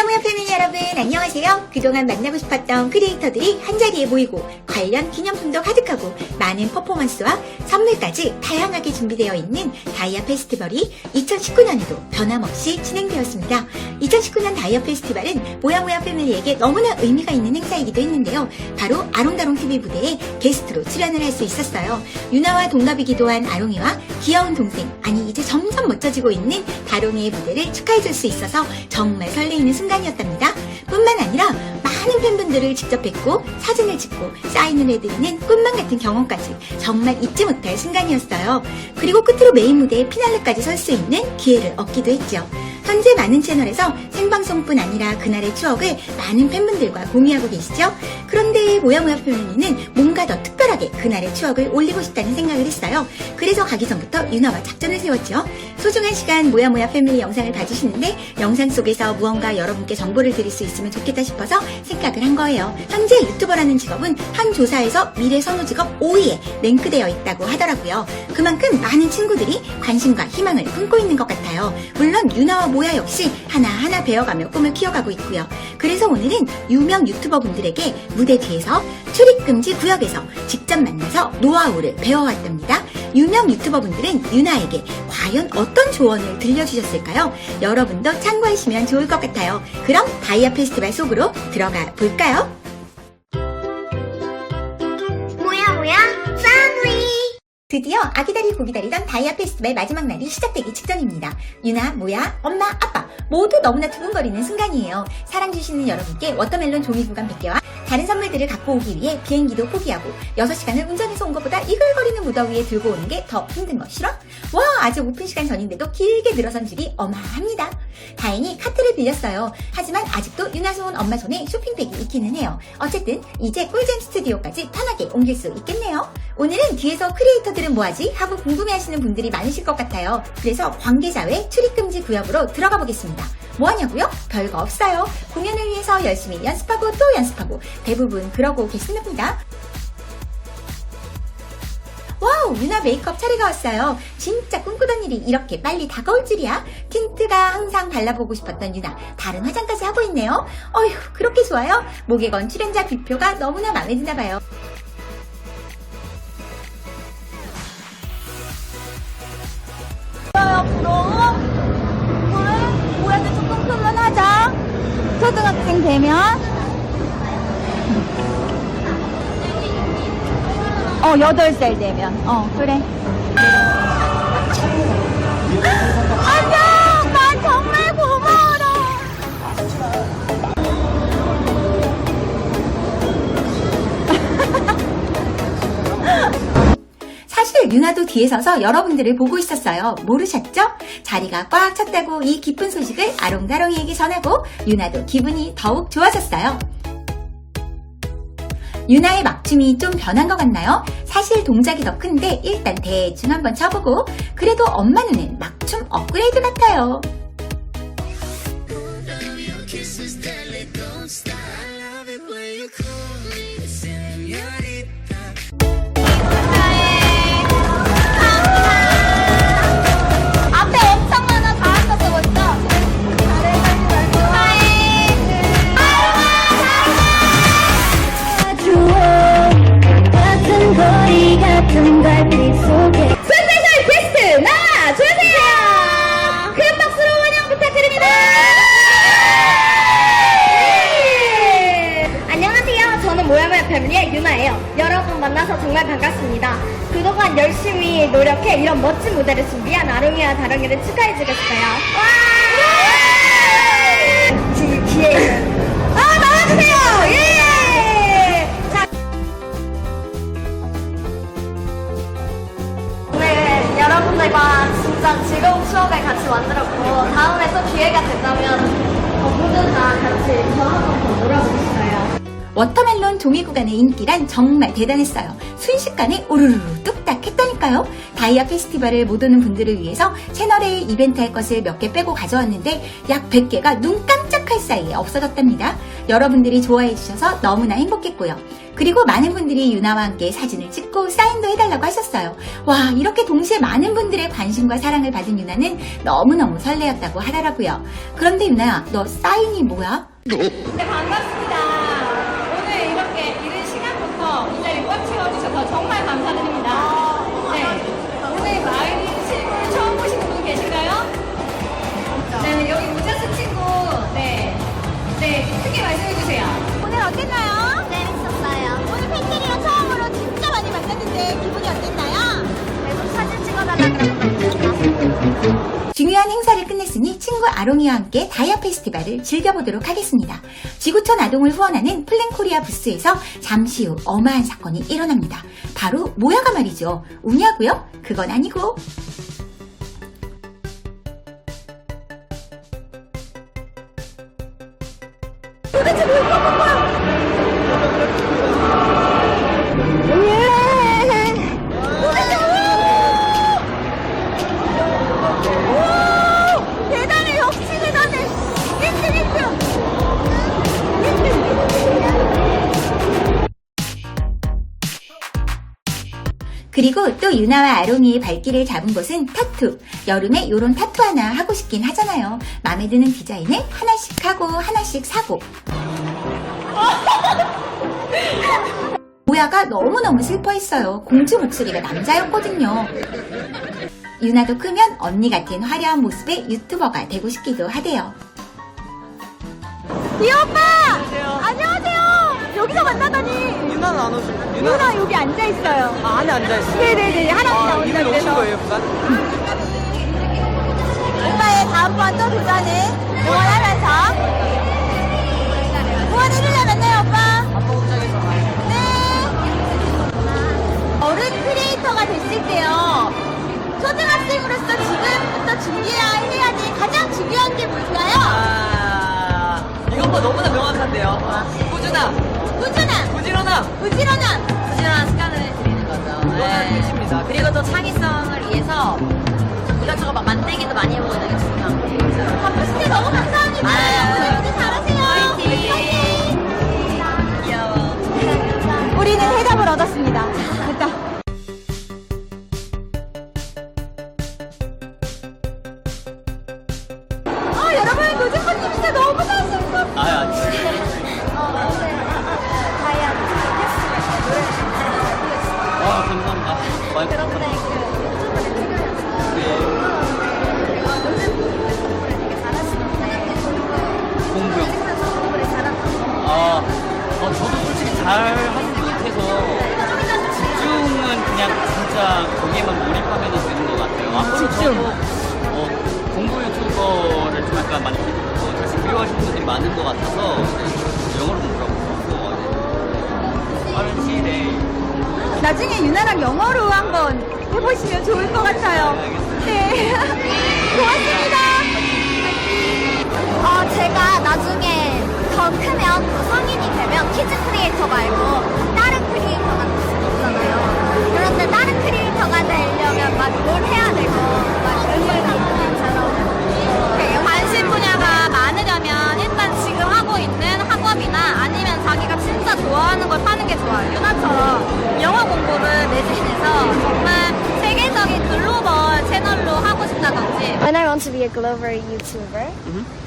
모야모야 패밀리 여러분 안녕하세요. 그동안 만나고 싶었던 크리에이터들이 한자리에 모이고 관련 기념품도 가득하고 많은 퍼포먼스와 선물까지 다양하게 준비되어 있는 다이아 페스티벌이 2019년에도 변함없이 진행되었습니다. 2019년 다이아 페스티벌은 모야모야 패밀리에게 너무나 의미가 있는 행사이기도 했는데요. 바로 아롱다롱 TV 무대에 게스트로 출연을 할 수 있었어요. 유나와 동갑이기도 한 아롱이와 귀여운 동생, 아니 이제 점점 멋져지고 있는 다롱이의 무대를 축하해줄 수 있어서 정말 설레이는 순간 이었답니다. 뿐만 아니라 많은 팬분들을 직접 뵙고 사진을 찍고 사인을 해드리는 꿈만 같은 경험까지 정말 잊지 못할 순간이었어요. 그리고 끝으로 메인 무대에 피날레까지 설 수 있는 기회를 얻기도 했죠. 현재 많은 채널에서 생방송뿐 아니라 그날의 추억을 많은 팬분들과 공유하고 계시죠? 그런데 모야모야 패밀리는 뭔가 더 특별하게 그날의 추억을 올리고 싶다는 생각을 했어요. 그래서 가기 전부터 유나와 작전을 세웠죠. 소중한 시간 모야모야 패밀리 영상을 봐주시는데 영상 속에서 무언가 여러분께 정보를 드릴 수 있으면 좋겠다 싶어서 생각을 한 거예요. 현재 유튜버라는 직업은 한 조사에서 미래 선호 직업 5위에 랭크되어 있다고 하더라고요. 그만큼 많은 친구들이 관심과 희망을 품고 있는 것 같아요. 물론 유나와 모야 역시 하나하나 배워가며 꿈을 키워가고 있고요. 그래서 오늘은 유명 유튜버 분들에게 무대 뒤에서 출입금지 구역에서 직접 만나서 노하우를 배워왔답니다. 유명 유튜버 분들은 유나에게 과연 어떤 조언을 들려주셨을까요? 여러분도 참고하시면 좋을 것 같아요. 그럼 다이아 페스티벌 속으로 들어가 볼까요? 드디어 아기다리 고기다리던 다이아 페스티벌 마지막 날이 시작되기 직전입니다. 유나, 모야, 엄마, 아빠 모두 너무나 두근거리는 순간이에요. 사랑 주시는 여러분께 워터멜론 종이 구간 100개와 다른 선물들을 갖고 오기 위해 비행기도 포기하고 6시간을 운전해서 온 것보다 이글거리는 무더위에 들고 오는 게 더 힘든 거 싫어? 와 아직 오픈 시간 전인데도 길게 늘어선 줄이 어마합니다. 다행히 카트를 빌렸어요. 하지만 아직도 유나 손 엄마 손에 쇼핑백이 있기는 해요. 어쨌든 이제 꿀잼 스튜디오까지 편하게 옮길 수 있겠네요. 오늘은 뒤에서 크리에이터들은 뭐하지? 하고 궁금해하시는 분들이 많으실 것 같아요. 그래서 관계자 외 출입금지 구역으로 들어가 보겠습니다. 뭐하냐고요? 별거 없어요. 공연을 위해서 열심히 연습하고 또 연습하고 대부분 그러고 계십니다. 와우, 유나 메이크업 차례가 왔어요. 진짜 꿈꾸던 일이 이렇게 빨리 다가올 줄이야. 틴트가 항상 발라보고 싶었던 유나. 다른 화장까지 하고 있네요. 어휴, 그렇게 좋아요? 목에 건 출연자 뷔표가 너무나 마음에 드나 봐요. 부러워? 그래? 모양이 조금 크면 하자. 초등학생 되면? 어, 8살 되면. 어, 그래. 안녕! 난 정말 고마워라! 사실 유나도 뒤에 서서 여러분들을 보고 있었어요. 모르셨죠? 자리가 꽉 찼다고 이 기쁜 소식을 아롱다롱이에게 전하고 유나도 기분이 더욱 좋아졌어요. 유나의 막춤이 좀 변한 것 같나요? 사실 동작이 더 큰데 일단 대충 한번 쳐보고 그래도 엄마 눈엔 막춤 업그레이드 같아요. 반갑습니다. 그동안 열심히 노력해 이런 멋진 무대를 준비한 아롱이와 다롱이를 축하해주겠어요. 뒤, 뒤에 아 나와주세요. 예. 자, 오늘 여러분들과 진짜 즐거운 추억을 같이 만들었고 다음에 또 기회가 된다면 더 모두 다 같이 더한번 더 놀아보고 싶어요. 워터멜론 종이 구간의 인기란 정말 대단했어요. 순식간에 오르르르 뚝딱 했다니까요. 다이아 페스티벌을 못 오는 분들을 위해서 채널에 이벤트 할 것을 몇 개 빼고 가져왔는데 약 100개가 눈 깜짝할 사이에 없어졌답니다. 여러분들이 좋아해 주셔서 너무나 행복했고요. 그리고 많은 분들이 유나와 함께 사진을 찍고 사인도 해달라고 하셨어요. 와, 이렇게 동시에 많은 분들의 관심과 사랑을 받은 유나는 너무너무 설레었다고 하더라고요. 그런데 유나야, 너 사인이 뭐야? 네, 반갑습니다. 오늘 이렇게 이른 시간부터 이 자리 꽉 채워주셔서 정말 감사드립니다. 네. 오늘 마을 실물 처음 보시는 분 계신가요? 네, 여기 모자스 친구. 네. 네, 크게 말씀해주세요. 오늘 어땠나요? 재밌었어요. 오늘 팬들이랑 처음으로 진짜 많이 만났는데 기분이 어땠나요? 계속 사진 찍어달라 그러고 중요한 행사를 끝냈으니 친구 아롱이와 함께 다이아 페스티벌을 즐겨보도록 하겠습니다. 지구촌 아동을 후원하는 플랜코리아 부스에서 잠시 후 어마한 사건이 일어납니다. 바로 모야가 말이죠. 우냐고요? 그건 아니고 그리고 또 유나와 아롱이의 발길을 잡은 곳은 타투. 여름에 요런 타투 하나 하고 싶긴 하잖아요. 마음에 드는 디자인을 하나씩 하고 하나씩 사고. 모야가 너무너무 슬퍼했어요. 공주 목소리가 남자였거든요. 유나도 크면 언니 같은 화려한 모습의 유튜버가 되고 싶기도 하대요. 이 오빠! 여기서 만나다니! 유나는 안 오죠? 유나 유나 여기 앉아 있어요. 아, 안에 앉아 있어요? 네네네, 하나씩 아, 나온다 이분이 오신 그래서. 거예요, 부산? 오빠의 다음번 또 도전을 응원하면서 응원 1일날 만나요 오빠 아빠 옷장에서 네 어른 크리에이터가 됐을 때요 초등학생으로서 지금부터 준비해야 해야 될 가장 중요한 게 뭘까요? 아, 이것도 너무나 명확한데요. 꾸준함, 꾸준함 부지런함. 부지런함 부지런한 습관을 들이는 거죠. 이거는 네. 끝입니다. 그리고 또 창의성을 위해서 이것저것 막 만들기도 많이 해보고 이게 중요한 거예요. 바쁘신데 너무 감사합니다 아유. 오늘 잘하세요 화이팅! 귀여워. 우리는 해답을 얻었습니다 아, 어, 저도 솔직히 잘 하지 못해서 집중은 그냥 진짜 거기에만 몰입하면 되는 것 같아요. 앞으로 저도 어, 공부 유튜버를 좀 약간 많이 어, 사실 그리워하시는 분들이 많은 것 같아서 네, 영어로 네. 빠른 시일 나중에 유나랑 영어로 한번 해보시면 좋을 것 같아요. 네. 고맙습니다. 더 크면 더 성인이 되면 키즈 크리에이터 말고 다른 크리에이터가 될수 있잖아요. 그런데 다른 크리에이터가 되려면 막 뭘 해야 되고 막 의무가 있잖아요. 관심 분야가 많으려면 일단 지금 하고 있는 학업이나 아니면 자기가 진짜 좋아하는 걸 하는 게 좋아요. 유나처럼 영어 공부를 매진해서 정말 When I want to be a global YouTuber,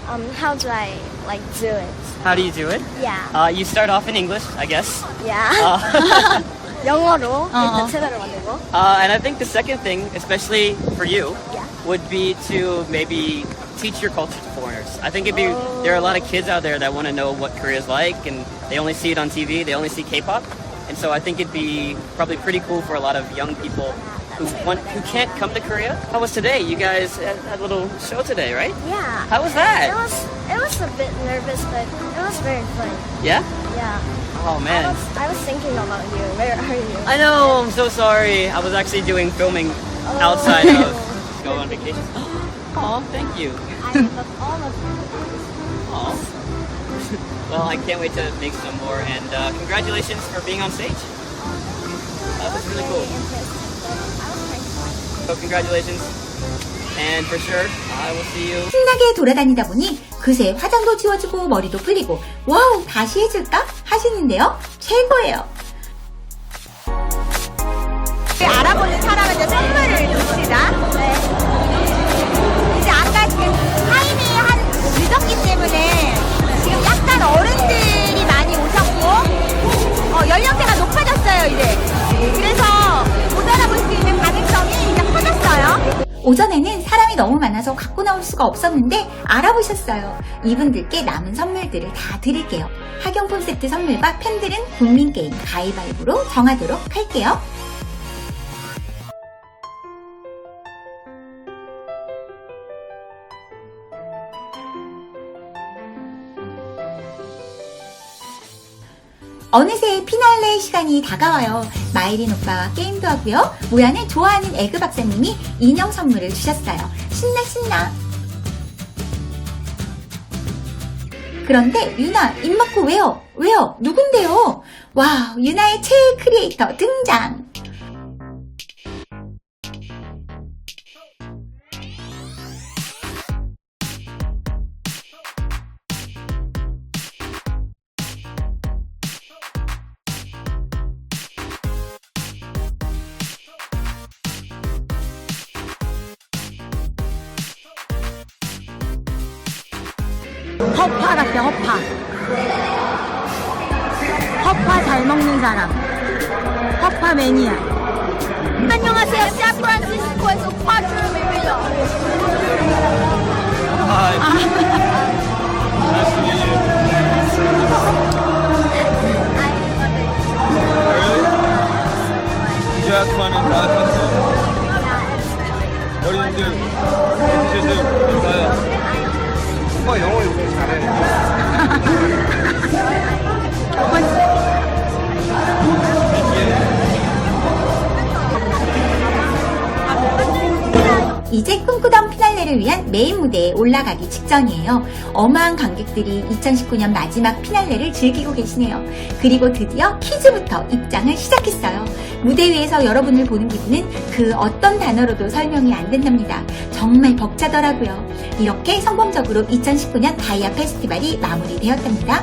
um, how do I like do it? How do you do it? Yeah, Uh, you start off in English, I guess. yeah. Uh, 영어로 어. 일단 채널을 만들고. uh, and I think the second thing, especially for you, Yeah. would be to maybe teach your culture to foreigners. I think it'd be, there are a lot of kids out there that want to know what Korea's like, and they only see it on TV, they only see K-pop. And so I think it'd be probably pretty cool for a lot of young people who want, who can't come to Korea. How was today? You guys had had a little show today, right? Yeah. How was that? It was it was a bit nervous, but it was very fun. Yeah? Yeah. Oh I man. was I was thinking about you. Where are you? I know, I'm so sorry. I was actually doing filming outside of go on vacation. Oh, thank you. I love all of you. Oh. well, I can't wait to make some more. And uh, congratulations for being on stage. So congratulations. And for sure, I will see you 신나게 돌아다니다 보니 그새 화장도 지워주고 머리도 풀리고 와우 다시 해줄까 하시는데요 최고예요 알아보는 사람한테 선물을 줍시다. 네. 이제 아까 지금 타임이 한 늦었기 때문에 지금 약간 어른들 오전에는 사람이 너무 많아서 갖고 나올 수가 없었는데 알아보셨어요. 이분들께 남은 선물들을 다 드릴게요. 학용품 세트 선물과 팬들은 국민게임 가위바위보로 정하도록 할게요. 어느새 피날레 시간이 다가와요. 마이린 오빠와 게임도 하고요. 모야는 좋아하는 에그 박사님이 인형 선물을 주셨어요. 신나 신나. 그런데 유나 입 막고 왜요? 왜요? 누군데요? 와우 유나의 최애 크리에이터 등장. 허파 같아 허파. 허파 잘 먹는 사람. 허파 매니아. 안녕하세요. 샌프란시스코에서 파주입니다. 이제 꿈꾸던 피날레를 위한 메인 무대에 올라가기 직전이에요. 어마한 관객들이 2019년 마지막 피날레를 즐기고 계시네요. 그리고 드디어 퀴즈부터 입장을 시작했어요. 무대 위에서 여러분을 보는 기분은 그 어떤 단어로도 설명이 안 된답니다. 정말 벅차더라고요. 이렇게 성공적으로 2019년 다이아 페스티벌이 마무리되었답니다.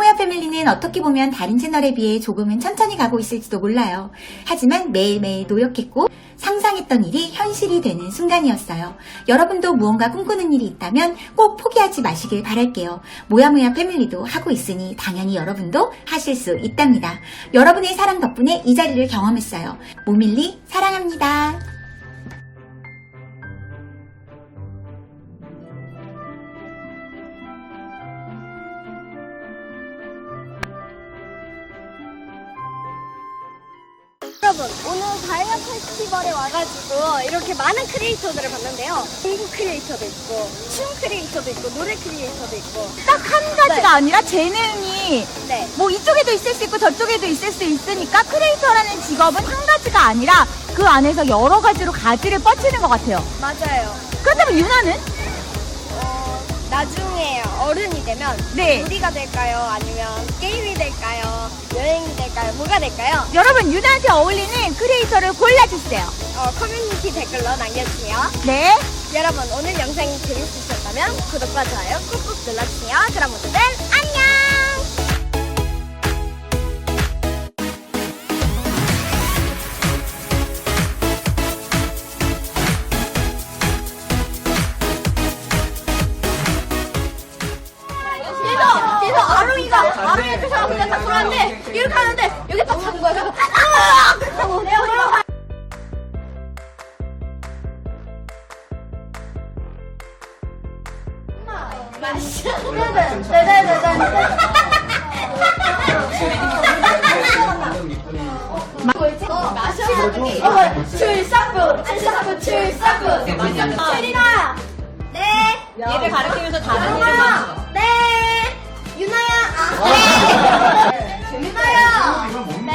모야모야 패밀리는 어떻게 보면 다른 채널에 비해 조금은 천천히 가고 있을지도 몰라요. 하지만 매일매일 노력했고 상상했던 일이 현실이 되는 순간이었어요. 여러분도 무언가 꿈꾸는 일이 있다면 꼭 포기하지 마시길 바랄게요. 모야모야 패밀리도 하고 있으니 당연히 여러분도 하실 수 있답니다. 여러분의 사랑 덕분에 이 자리를 경험했어요. 모밀리 사랑합니다. 페스티벌에 와가지고 이렇게 많은 크리에이터들을 봤는데요. 공부 크리에이터도 있고 춤 크리에이터도 있고 노래 크리에이터도 있고. 딱 한 가지가 아니라 재능이 네. 뭐 이쪽에도 있을 수 있고 저쪽에도 있을 수 있으니까 크리에이터라는 직업은 한 가지가 아니라 그 안에서 여러 가지로 가지를 뻗치는 것 같아요. 맞아요. 그렇다면 유나는? 어, 나중에 어른이 되면 네. 요리가 될까요? 아니면 게임이 될까요? 여행이 될까요? 뭐가 될까요? 여러분 유나한테 어울리는 크리에이터를 골라주세요. 어, 커뮤니티 댓글로 남겨주세요. 네. 여러분 오늘 영상이 재밌으셨다면 구독과 좋아요 꾹꾹 눌러주세요. 그럼 모두들 안녕 출석부 출석부 출석부 출이나 네 얘를 가르치면서 다른 이름 하는 거. 네 유나야 아네 재밌어요 네